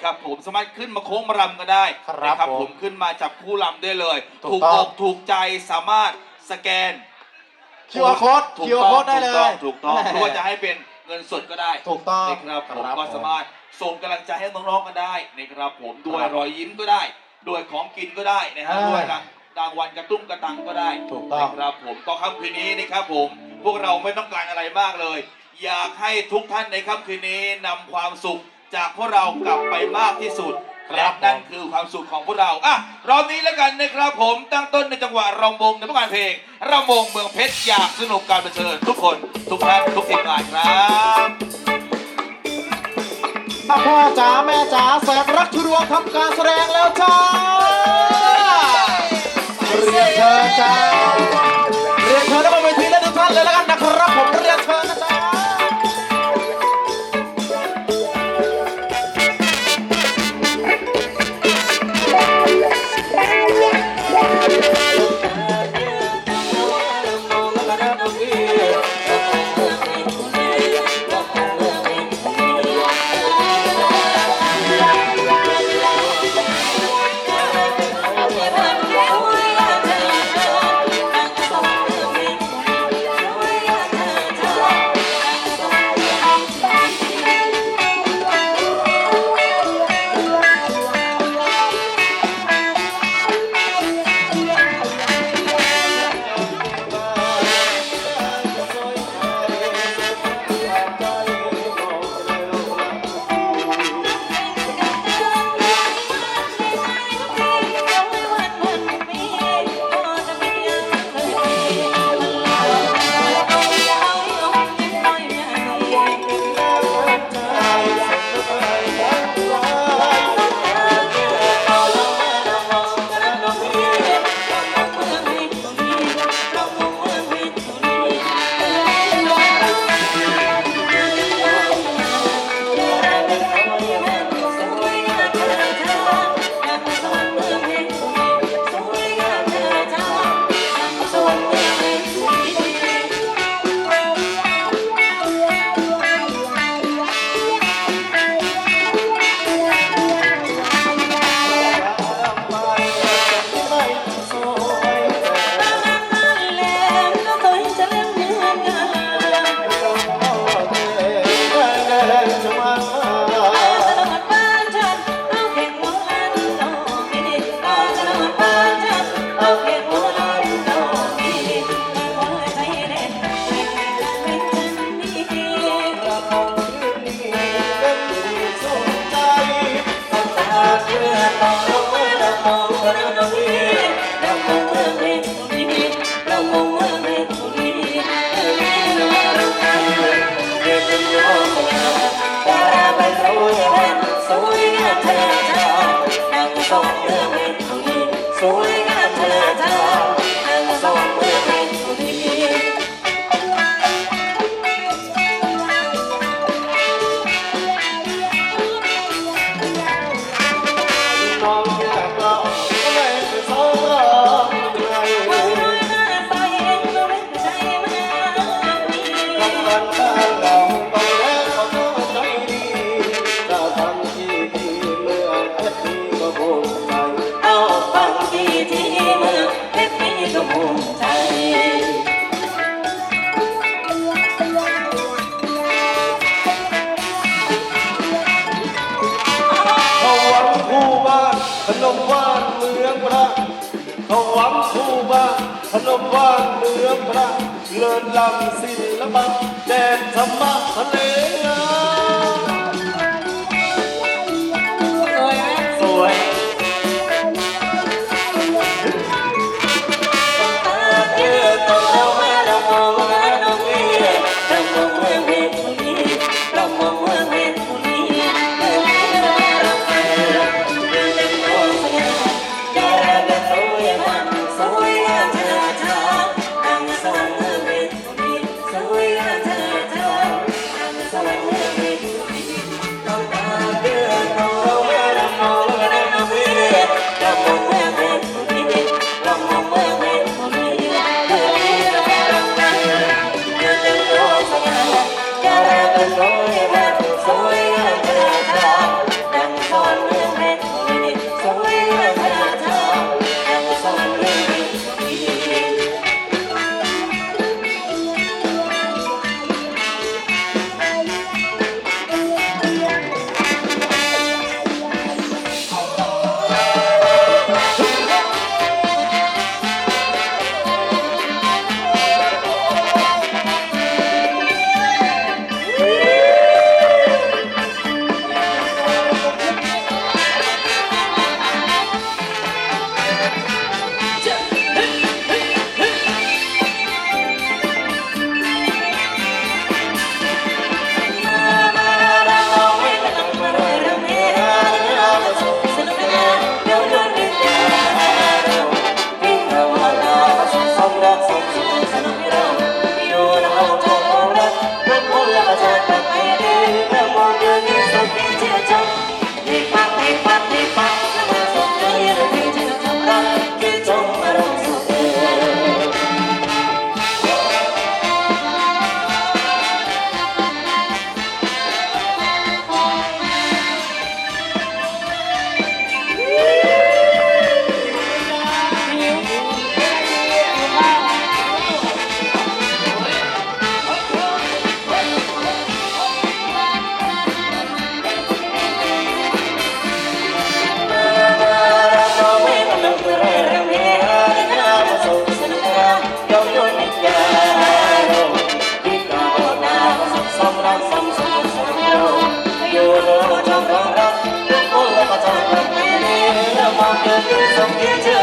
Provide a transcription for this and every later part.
นะครับผมสามารถขึ้นมาโค้งมารำก็ได้ครับนะผมผมขึ้นมาจับคู่รำได้เลย ถูถูกกต้องอกถูกใจสามารถสแกน QR code ถูก QR ต้อง code ได้เลย ถูกต้องถูกต้องหรือว่าจะให้เป็นเงินสดก็ได้ถูกต้องนะครับผมครับก็สามารถส่งกำลังใจให้น้องๆก็ได้นะครับผมด้วยรอยยิ้มก็ได้ด้วยของกินก็ได้นะฮะอ่าด้วยรางรางวัลกระตุ้มกระตังก็ได้ถูกต้อง นะครับผมก็ค่ำคืนนี้นะครับผมพวกเราไม่ต้องการอะไรมากเลย อยากให้ทุกท่านในค่ำคืนนี้นำความสุข จากพวกเรากลับไปมากที่สุดครับและนั่นผมคือความสุขของพวกเราอะรอบนี้แล้วกันนะครับผมตั้งต้นในจังหวะรำวงในประการเพลงรำวงเมืองเพชรอยากสนุกการบันเทิงทุกคน ทุกท่านทุกทีมงานครับอะพ่อจ๋าแม่จ๋าแสนรักทุรวงทำการแสดงแล้วจ้าเรียนเชิญจ้า สวยงามเธ เขาหวังคู่บ้านพนมหวานเมืองพระเลินลำศิลปะแดนธรรมะทะเลงาม Thank you.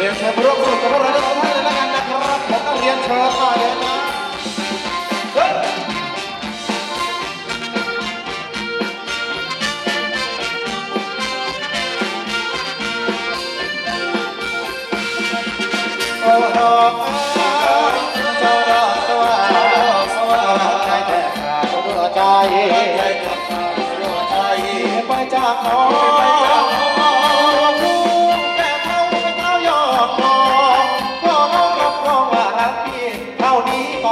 เรียนเชิญร่วมสนุกกับพวกเราทุกท่านเลยละกันนะครับผมต้องเรียนเชิญต่อเลยนะ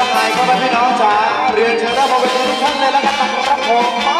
ทางไนก็ไม่พี่น้องจ๋าเรียนเชิญรับพบเป็นทุกท่านเลยแล้วกันนะครับผม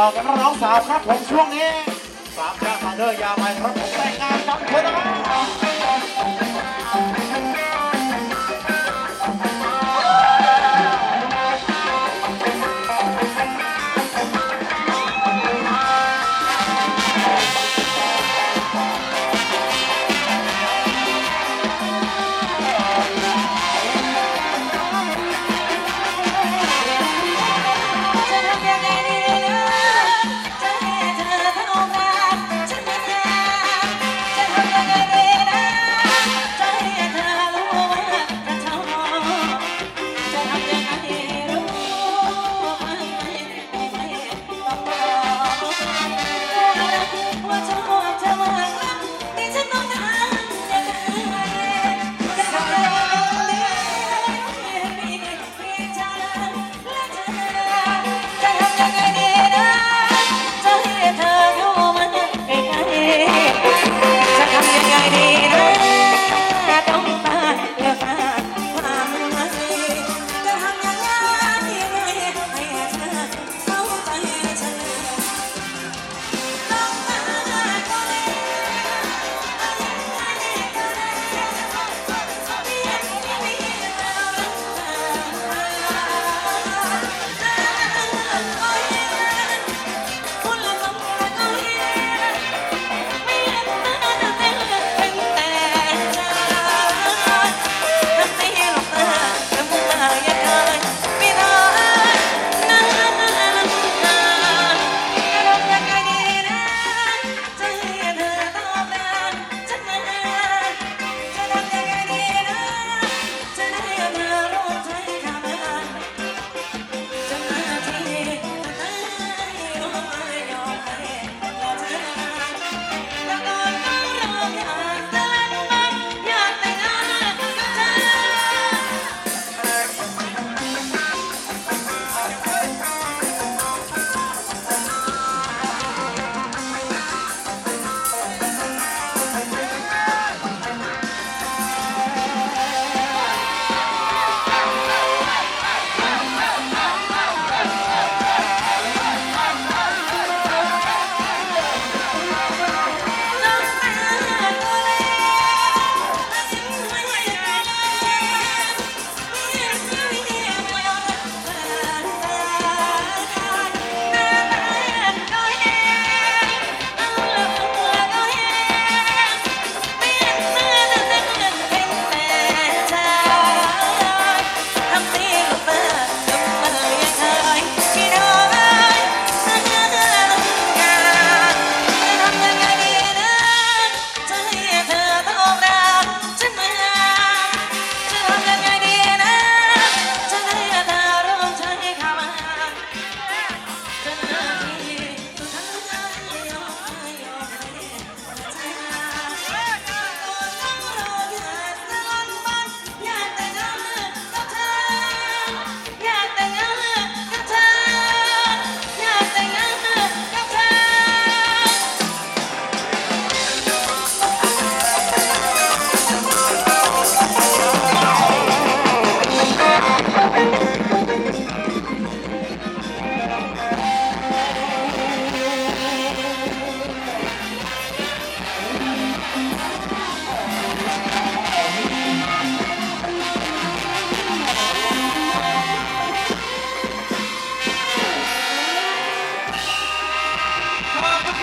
ต่อกันน้องสาวครับผมช่วงนี้สามชาติมาเดอร์ยาวไปครับผมแต่งงานกับเธอนะครับ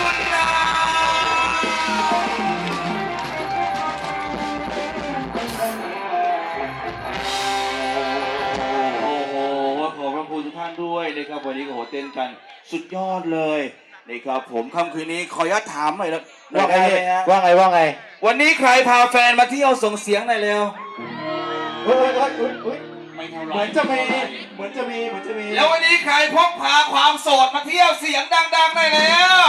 คุณครับโอ้โหขอบพระคุณทุกท่านด้วยนะครับวันนี้ก็โหเต้นกันสุดยอดเลยนะครับผมค่ำคืนนี้ขออนุญาตถามหน่อยแล้วว่าไงด้หมฮะว่าไงว่าไง วันนี้ใครพาแฟนมาเที่ยวส่งเสียงหน่อยเร็วเฮ้ยเฮ้ยเฮ้ยเฮ้ยไม่เท่าไหรเหมือนจะมีเหมือนจะมีเหมือนจะมีแล้ววันนี้ใครพกพาความโสดมาเที่ยวเสียงดังๆหน่อยแล้ว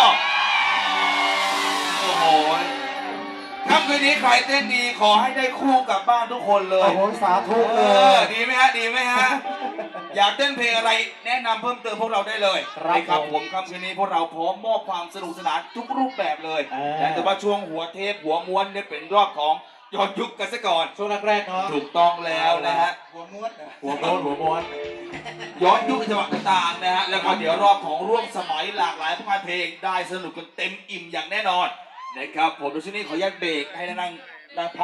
ค่ำคืนนี้ใครเต้นดีขอให้ได้คู่กับบ้านทุกคนเลโอ้ย โหสาธุเออดีไหมฮะ ดีไหมฮะ อยากเต้นเพลงอะไรแนะนำเพิ่มเติมพวกเราได้เลยครับนะผมผมครับคืนนี้พวกเราพร้อมมอบความสนุกสนานทุกรูปแบบเลยแต่ว่าช่วงหัวเทพหัวม้วนเนี่ยเป็นรอบของย้อนยุคกันซะก่อน ช่วงแรกๆเนาะถูกต้องแล้วนะฮะ หัวม้วนหัวม้วนหัวม้วน ย้อนยุคจังหวัดต่างๆนะฮะ แล้วก็เดี๋ยวรอบของร่วมสมัยหลากหลายผลงาเพลงได้สนุกกันเต็มอิ่มอย่างแน่นอน นะครับผมดูซินี่ขออยุญเบรกให้นั่งนั่งพัก